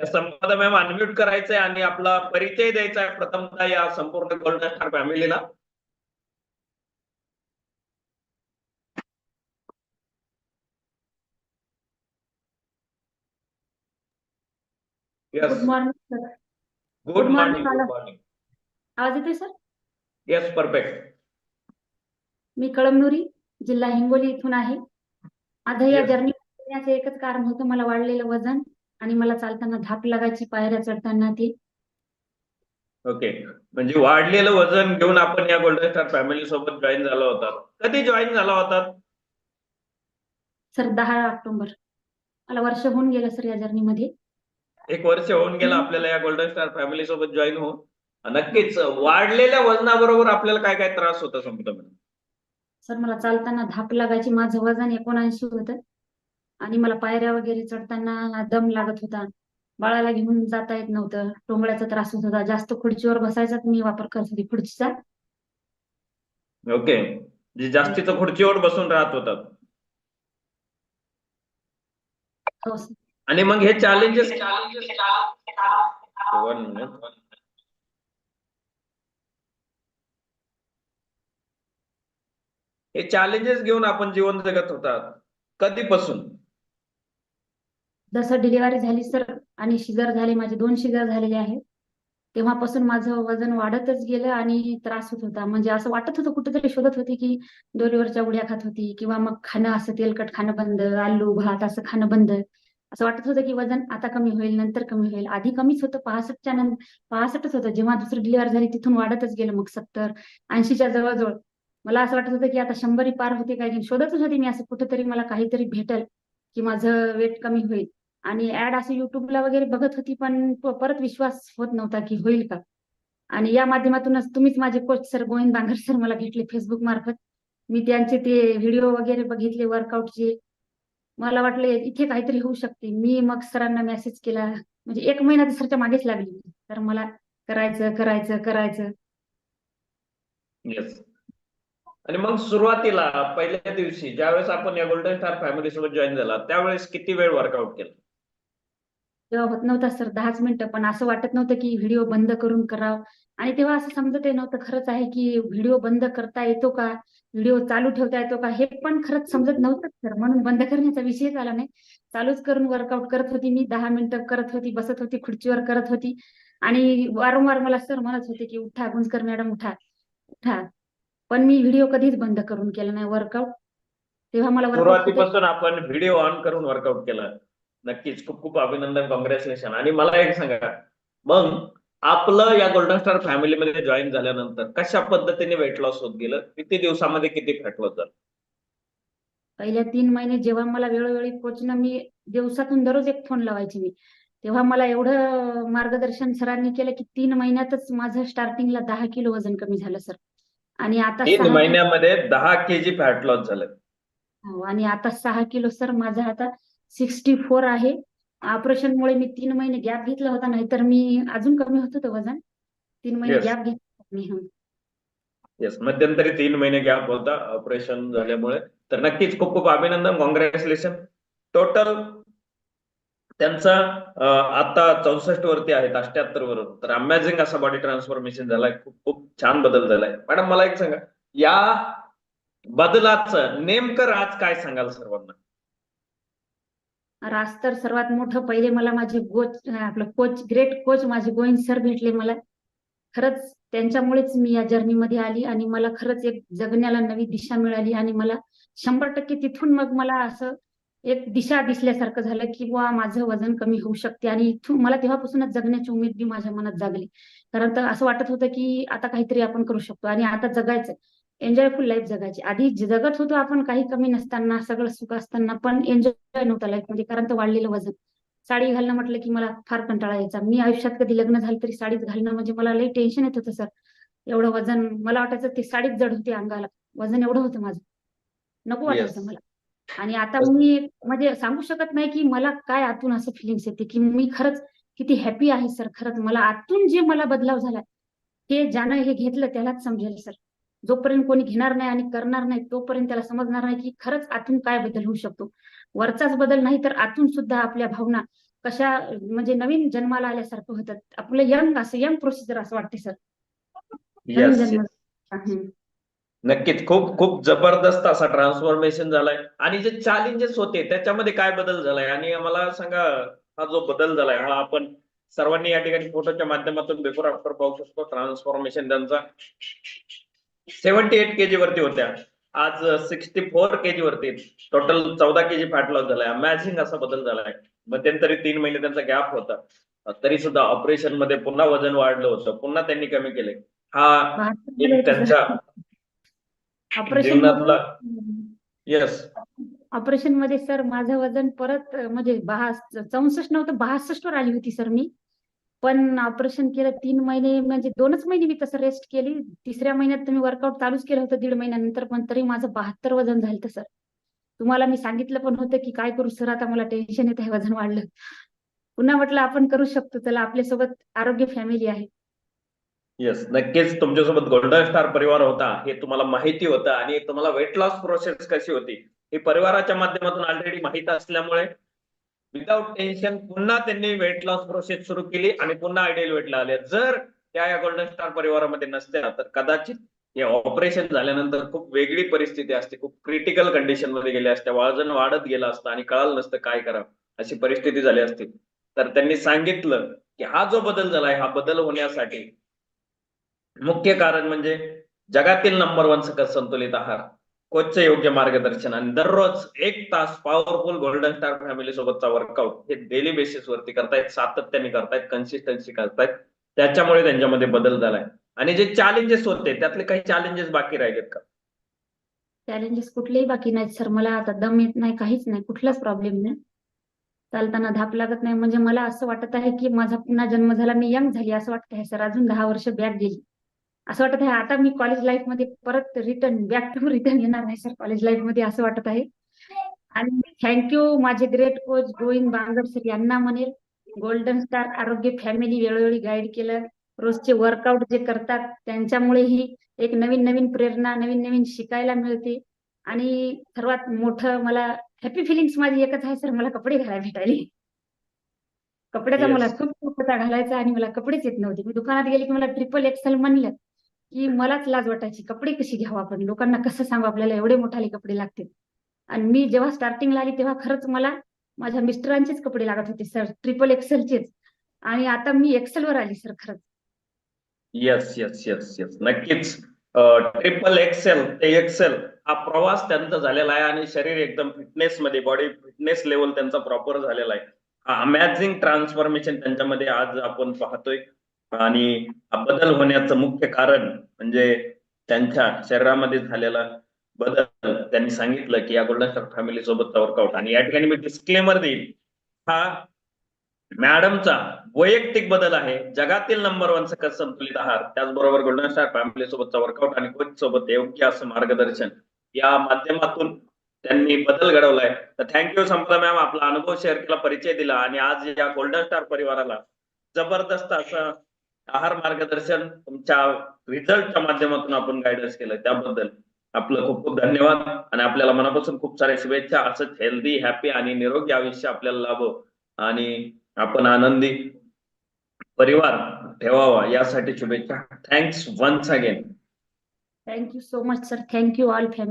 या संवाद ma'am unmute करायचंय आणि आपला परिचय द्यायचा आहे. प्रथमतः या संपूर्ण गोल्डन स्टार फॅमिलीला yes good morning sir good morning good. Morning आवाज येतोय सर येस परफेक्ट मी कळमनुरी जिल्हा हिंगोली इथून आहे. माझं या. जर्नी करण्याचं एकच कारण होतं मला वाढलेलं वजन. आणि मला चालताना धाप लागायची पायऱ्या चढताना ती. ओके म्हणजे वाढलेलं वजन घेऊन आपण या गोल्डन स्टार फॅमिली सोबत जॉईन झाला होता. कधी जॉईन झाला होता? सर दहा ऑक्टोबर. मला वर्ष होऊन गेलं सर या जर्नीमध्ये एक वर्ष होऊन गेलं. आपल्याला या गोल्डन स्टार फॅमिली सोबत जॉईन होऊन. नक्कीच वाढलेल्या वजनाबरोबर आपल्याला काय काय त्रास होता समजा सर मला चालताना धाप लागायची माझं वजन एकोणऐंशी होतं. आणि मला पायऱ्या वगैरे चढताना दम लागत होता. बाळाला घेऊन जाता येत नव्हतं. टोंगळ्याचा त्रास होत होता. जास्त खुर्चीवर बसायचाच मी वापर करत होती खुर्चीचा. ओके. म्हणजे जास्तीचं खुर्चीवर बसून राहत होतात. हो आणि मग हे चॅलेंजेस वन मिनिट हे चॅलेंजेस घेऊन आपण जीवन जगत होतात. कधीपासून? जसं डिलिव्हरी झाली सर आणि शिजर झाले माझे दोन शिजर झालेले आहेत. तेव्हापासून माझं वजन वाढतच गेलं आणि त्रास होत होता. म्हणजे असं वाटत होतं कुठेतरी शोधत होती की दोरीवरच्या उड्या खात होती किंवा मग खाणं असं तेलकट खाणं बंद आलू भात असं खाणं बंद. असं वाटत होतं की वजन आता कमी होईल नंतर कमी होईल. आधी कमीच होतं पासष्टच्या नंतर पासष्टच होतं. जेव्हा दुसरी डिलिव्हरी झाली तिथून वाढतच गेलं मग सत्तर ऐंशीच्या जवळजवळ. मला असं वाटत होतं की आता शंभरी पार होते काय? शोधतच होते मी असं कुठेतरी मला काहीतरी भेटल की माझं वेट कमी होईल. आणि ऍड असं युट्यूबला वगैरे बघत होती पण परत विश्वास होत नव्हता की होईल का? आणि या माध्यमातूनच तुम्हीच माझे coach sir Govind Bangar sir मला भेटले फेसबुक मार्फत. मी त्यांचे ते व्हिडिओ वगैरे बघितले वर्कआउटचे मला वाटले इथे काहीतरी होऊ शकते. मी मग सरांना मेसेज केला. म्हणजे एक महिना तर सरच्या मागेच लागली. तर मला करायचं करायचं करायचं. येस आणि मग सुरुवातीला पहिल्या दिवशी ज्यावेळेस आपण या गोल्डन स्टार फॅमिली सोबत जॉईन झाला त्यावेळेस किती वेळ वर्कआउट केला? तेव्हा होत नव्हता सर. दहाच मिनिटं. पण असं वाटत नव्हतं की व्हिडिओ बंद करून करावं. आणि तेव्हा असं समजत नव्हतं. खरंच आहे की व्हिडिओ बंद करता येतो का? व्हिडिओ चालू ठेवता येतो का? हे पण खरंच समजत नव्हतं सर. म्हणून बंद करण्याचा विषयच आला नाही. चालूच करून वर्कआउट करत होती मी. दहा मिनिटं करत होती बसत होती खुर्चीवर करत होती. आणि वारंवार मला सर म्हणत होते की उठा गुंजकर मॅडम उठा उठा. पण मी व्हिडिओ कधीच बंद करून केला नाही. वर्कआउट तेव्हा मला सुरुवातीपासून आपण व्हिडिओ ऑन करून वर्कआउट केला. नक्कीच. खूप खूप अभिनंदन कॉंग्रॅच्युलेशन आणि मला एक सांगा मग आपलं या गोल्डन स्टार फॅमिलीमध्ये जॉईन झाल्यानंतर कशा पद्धतीने वेट लॉस होत गेलं? किती दिवसामध्ये किती फॅट लॉस झालं? पहिल्या तीन महिने जेव्हा मला वेळोवेळी कोचना मी दिवसातून दररोज एक फोन लावायची मी. तेव्हा मला एवढं मार्गदर्शन सरांनी केलं की तीन महिन्यातच माझं स्टार्टिंगला दहा किलो वजन कमी झालं सर. आणि आता तीन महिन्यामध्ये दहा केजी फॅट लॉस झालं. हो, आणि आता सहा किलो सर माझं आता सिक्स्टी फोर आहे. ऑपरेशनमुळे मी तीन महिने गॅप घेतला होता नाहीतर मी अजून कमी होत होतं वजन. तीन महिने Yes. गॅप घेतला. येस मध्यंतरी तीन महिने गॅप होता ऑपरेशन झाल्यामुळे. तर नक्कीच खूप खूप अभिनंदन कॉंग्रॅच्युलेशन टोटल त्यांचा अं, आता चौसष्ट वरती आहेत अठ्याहत्तर वर तर अमेझिंग असा बॉडी ट्रान्सफॉर्मेशन झालाय. खूप खूप छान बदल झालाय. मॅडम मला एक सांगा. या बदलाचं नेमकं राज काय सांगाल सर्वांना? राज तर सर्वात मोठं पहिले मला माझे कोच आपलं कोच ग्रेट कोच माझे गोविंद सर भेटले मला. खरंच त्यांच्यामुळेच मी या जर्नीमध्ये आली आणि मला खरंच एक जगण्याला नवी दिशा मिळाली आणि मला शंभर टक्के तिथून मग मला असं एक दिशा दिसल्यासारखं झालं की बुवा माझं वजन कमी होऊ शकते. आणि इथून मला तेव्हापासूनच जगण्याची उमेद बी माझ्या मनात जागली. कारण तर असं वाटत होतं की आता काहीतरी आपण करू शकतो आणि आता जगायचं एन्जॉयफुल लाईफ जगायची आधी जगत होतो आपण काही कमी नसताना सगळं सुख असताना पण एन्जॉय नव्हता लाईफमध्ये कारण तर वाढलेलं वजन. साडी घालणं म्हटलं की मला फार कंटाळा यायचा. मी आयुष्यात कधी लग्न झालं तरी साडीच घालणं म्हणजे मला लई टेन्शन येत होतं सर एवढं वजन मला वाटायचं ते साडीच जड होती अंगाला. वजन एवढं होतं माझं. नको वाटायचं. मला. आणि आता मी म्हणजे सांगू शकत नाही की मला काय आतून असं फिलिंग्स येते की मी खरंच किती हॅपी आहे सर खरंच मला आतून जे मला बदलाव झाला हे ज्यानं हे घेतलं त्यालाच समजेल सर जोपर्यंत कोणी घेणार नाही आणि करणार नाही तोपर्यंत त्याला समजणार नाही की खरंच आतून काय बदल होऊ शकतो. वरचाच बदल नाही तर आतून सुद्धा आपल्या भावना कशा म्हणजे नवीन जन्माला आल्यासारखं होतं आपलं यंग असं यंग प्रोसिजर असं वाटते सर. नक्कीच. खूप खूप जबरदस्त असा ट्रान्सफॉर्मेशन झालाय. आणि जे चॅलेंजेस होते त्याच्यामध्ये काय बदल झालाय? आणि मला सांगा हा जो बदल झालाय हा आपण सर्वांनी या ठिकाणी फोटोच्या माध्यमातून बिफोर आफ्टर पाहू शकतो ट्रान्सफॉर्मेशन त्यांचा. सेव्हन्टी एट केजी वरती होत्या. आज सिक्स्टी फोर केजी वरती. टोटल चौदा केजी फॅट लॉस झालाय. अमॅझिंग असा बदल झालाय. मध्यंतरी तीन महिने त्यांचा गॅप होता. तरी सुद्धा ऑपरेशनमध्ये पुन्हा वजन वाढलं होतं. पुन्हा त्यांनी कमी केले. हा त्यांच्या ऑपरेशन जीवनातला येस ऑपरेशनमध्ये सर माझं वजन परत म्हणजे चौसष्ट नव्हतं बहासष्ट वर आली होती सर मी. पण ऑपरेशन केलं तीन महिने म्हणजे दोनच महिने मी तसं रेस्ट केली. तिसऱ्या महिन्यात तुम्ही वर्कआउट चालूच केलं होतं दीड महिन्यानंतर पण तरी माझं बहात्तर वजन झालं सर तुम्हाला मी सांगितलं पण होतं की काय करू सर आता मला टेन्शन येत आहे वजन वाढलं. पुन्हा म्हटलं आपण करू शकतो त्याला आपल्यासोबत आरोग्य फॅमिली आहे. येस नक्कीच तुमच्यासोबत गोल्डन स्टार परिवार होता हे तुम्हाला माहिती होतं आणि तुम्हाला वेट लॉस प्रोसेस कशी होती हे परिवाराच्या माध्यमातून ऑलरेडी माहीत असल्यामुळे विदाउट टेन्शन पुन्हा त्यांनी वेट लॉस प्रोसेस सुरू केली आणि पुन्हा आयडियल वेटला आले. जर त्या या गोल्डन स्टार परिवारामध्ये नसत्या तर कदाचित हे ऑपरेशन झाल्यानंतर खूप वेगळी परिस्थिती असते खूप क्रिटिकल कंडिशनमध्ये गेल्या असत्या वजन वाढत गेलं असतं आणि कळालं नसतं काय करावं अशी परिस्थिती झाली असती. तर त्यांनी सांगितलं की हा जो बदल झालाय हा बदल होण्यासाठी मुख्य कारण म्हणजे जगातील नंबर वन सकस संतुलित आहार. कोचचे योग्य मार्गदर्शन आणि दररोज एक तास पॉवरफुल गोल्डन स्टार फॅमिली सोबतचा वर्कआउट हे डेली बेसिस वरती करतायत सातत्याने करतायत कन्सिस्टन्सी करतायत. त्याच्यामुळे त्यांच्यामध्ये बदल झालाय. आणि जे चॅलेंजेस होते त्यातले काही चॅलेंजेस बाकी राहिलेत का? चॅलेंजेस कुठलेही बाकी नाहीत सर. मला आता दम येत नाही काहीच नाही कुठलाच प्रॉब्लेम नाही. चालताना धाप लागत नाही. म्हणजे मला असं वाटत आहे की माझा पुन्हा जन्म झाला मी यंग झाली असं वाटत आहे सर. अजून दहा वर्ष बॅक गेली. असं वाटत आहे आता मी कॉलेज लाईफमध्ये परत रिटर्न बॅक टू रिटर्न येणार आहे सर कॉलेज लाईफमध्ये असं वाटत आहे. आणि थँक्यू माझे great coach Govind Bangad sir यांना म्हणेल गोल्डन स्टार आरोग्य फॅमिली वेळोवेळी गाईड केलं. रोजचे वर्कआउट जे करतात त्यांच्यामुळे ही एक नवीन नवीन प्रेरणा नवीन नवीन शिकायला मिळते. आणि सर्वात मोठं मला हॅपी फिलिंग्स माझी एकच आहे सर मला कपडे घालायला भेटायले. कपड्याचा Yes. मला खूप खूप घालायचा आणि मला कपडेच येत नव्हते. मी दुकानात गेले की मला ट्रिपल एक्सेल म्हणलं. की मलाच लाज वाटायची कपडे कशी घ्यावं आपण? लोकांना कसं सांगू आपल्याला एवढे मोठाले कपडे लागतील. आणि मी जेव्हा स्टार्टिंगला आली तेव्हा खरंच मला माझ्या मिस्टरांचेच कपडे लागत होते सर. ट्रिपल एक्सेलचेच आणि आता मी एक्सेल वर आली सर खरंच. येस येस येस येस नक्कीच. ट्रिपल एक्सेल ते एक्सेल हा प्रवास त्यांचा झालेला आहे आणि शरीर एकदम फिटनेस मध्ये बॉडी फिटनेस लेवल त्यांचा प्रॉपर झालेला आहे. अमेझिंग ट्रान्सफॉर्मेशन त्यांच्यामध्ये आज आपण पाहतोय. आणि हा बदल होण्याचं मुख्य कारण म्हणजे त्यांच्या शरीरामध्ये झालेला बदल. त्यांनी सांगितलं की या गोल्डन स्टार फॅमिली सोबतचा वर्कआउट आणि या ठिकाणी मी डिस्क्लेमर देईल हा मॅडमचा वैयक्तिक बदल आहे. जगातील नंबर वन सकस संतुलित आहार. त्याचबरोबर गोल्डन स्टार फॅमिली सोबतचा वर्कआउट आणि कोच सोबत योग्य असं मार्गदर्शन. या माध्यमातून त्यांनी बदल घडवलाय. तर थँक्यू संपदा मॅम आपला अनुभव शेअर केला परिचय दिला. आणि आज या गोल्डन स्टार परिवाराला जबरदस्त असं आहार मार्गदर्शन तुमच्या रिझल्टच्या माध्यमातून आपण गायडन्स केलं. त्याबद्दल आपलं खूप खूप धन्यवाद आणि आपल्याला मनापासून खूप साऱ्या शुभेच्छा. असंच हेल्दी हॅपी आणि निरोगी आयुष्य आपल्याला लाभो आणि आपण आनंदी परिवार ठेवावा यासाठी शुभेच्छा. Thanks once again thank you so much sir thank you all family